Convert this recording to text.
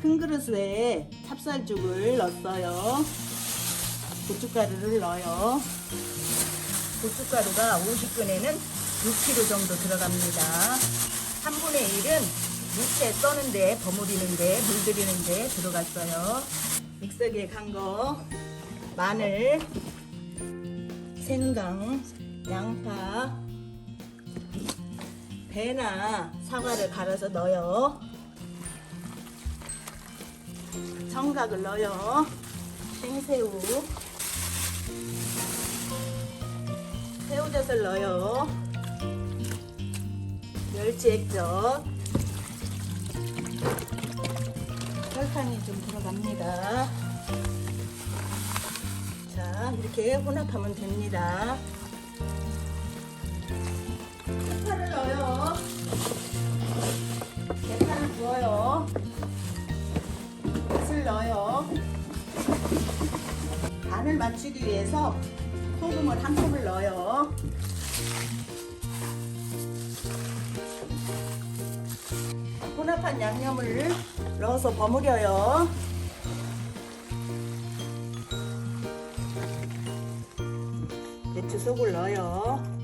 큰 그릇에 찹쌀죽을 넣었어요. 고춧가루를 넣어요. 고춧가루가 50근에는 6kg 정도 들어갑니다. 3분의 1은 무채 써는데 버무리는데 물들이는데 들어갔어요. 믹서기에 간 거 마늘, 생강, 양파, 배나 사과를 갈아서 넣어요. 청각을 넣어요. 생새우, 새우젓을 넣어요. 멸치 액젓, 설탕이 좀 들어갑니다. 자, 이렇게 혼합하면 됩니다. 넣어요. 간을 맞추기 위해서 소금을 한 컵을 넣어요. 혼합한 양념을 넣어서 버무려요. 배추 속을 넣어요.